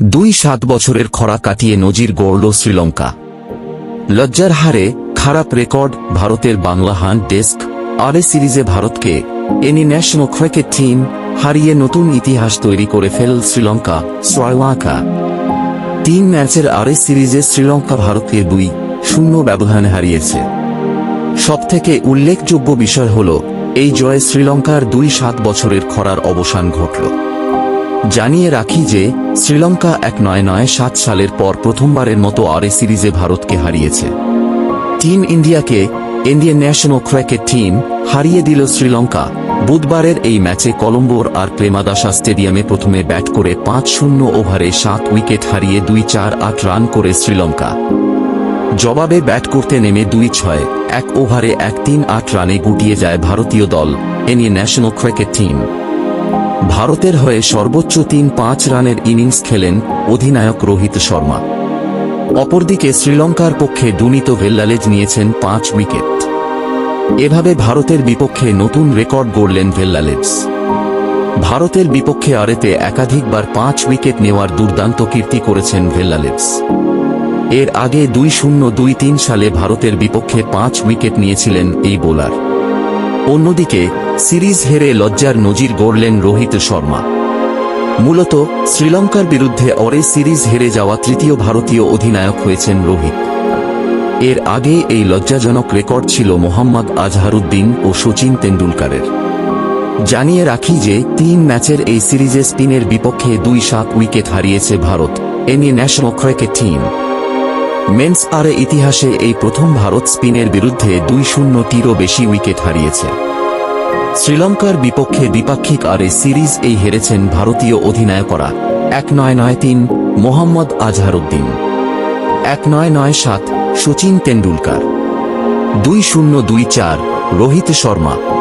দুই সাত বছরের খরা কাটিয়ে নজির গড়ল শ্রীলঙ্কা। লজ্জার হারে খারাপ রেকর্ড ভারতের বাংলা হান ডেস্ক, আরে সিরিজে ভারতকে এনি ন্যাশনাল ক্রিকেট টিম হারিয়ে নতুন ইতিহাস তৈরি করে ফেল শ্রীলঙ্কা শ্রীলঙ্কা তিন ম্যাচের আরে সিরিজে শ্রীলঙ্কা ভারতকে দুই শূন্য ব্যবধানে হারিয়েছে। সবথেকে উল্লেখযোগ্য বিষয় হল, এই জয়ে শ্রীলঙ্কার দুই সাত বছরের খরার অবসান ঘটল। জানিয়ে রাখি যে, শ্রীলঙ্কা এক নয় নয় সাত সালের পর প্রথমবারের মতো আরে সিরিজে ভারতকে হারিয়েছে। টিম ইন্ডিয়াকে ইন্ডিয়ান ন্যাশনাল ক্রিকেট টিম হারিয়ে দিল শ্রীলঙ্কা। বুধবারের এই ম্যাচে কলম্বোর আর প্রেমাদাসা স্টেডিয়ামে প্রথমে ব্যাট করে পাঁচ শূন্য ওভারে সাত উইকেট হারিয়ে দুই চার আট রান করে শ্রীলঙ্কা। জবাবে ব্যাট করতে নেমে দুই ছয়, এক ওভারে এক তিন আট রানে গুটিয়ে যায় ভারতীয় দল এ নিয়ে ন্যাশনাল ক্রিকেট টিম। ভারতের হয়ে সর্বোচ্চ তিন পাঁচ রানের ইনিংস খেলেন অধিনায়ক রোহিত শর্মা। অপরদিকে শ্রীলঙ্কার পক্ষে ডুনিতো ভেল্লালেজ নিয়েছেন পাঁচ উইকেট। এভাবে ভারতের বিপক্ষে নতুন রেকর্ড গড়লেন ভেল্লালেজ। ভারতের বিপক্ষে আরেতে একাধিকবার পাঁচ উইকেট নেওয়ার দুর্দান্ত কীর্তি করেছেন ভেল্লালেজ। এর আগে দুই শূন্য দুই তিন সালে ভারতের বিপক্ষে পাঁচ উইকেট নিয়েছিলেন এই বোলার। অন্যদিকে সিরিজ হেরে লজ্জার নজির গড়লেন রোহিত শর্মা। মূলত শ্রীলঙ্কার বিরুদ্ধে অরে সিরিজ হেরে যাওয়া তৃতীয় ভারতীয় অধিনায়ক হয়েছেন রোহিত। এর আগে এই লজ্জাজনক রেকর্ড ছিল মোহাম্মদ আজহারুদ্দিন ও সচিন তেন্ডুলকারের। জানিয়ে রাখি যে তিন ম্যাচের এই সিরিজে স্পিনের বিপক্ষে দুই সাত উইকেট হারিয়েছে ভারত, এ নিয়ে ন্যাশনাল ক্রিকেট টিম। মেন্স আরে ইতিহাসে এই প্রথম ভারত স্পিনের বিরুদ্ধে দুই শূন্য শূন্যটিরও বেশি উইকেট হারিয়েছে। শ্রীলঙ্কার বিপক্ষে দ্বিপাক্ষিক আরে সিরিজ এই হেরেছেন ভারতীয় অধিনায়করা। এক নয় নয় তিন, মোহাম্মদ আজহারুদ্দিন এক নয় নয় সাত সচিন তেন্ডুলকার। দুই শূন্য দুই চার, রোহিত শর্মা।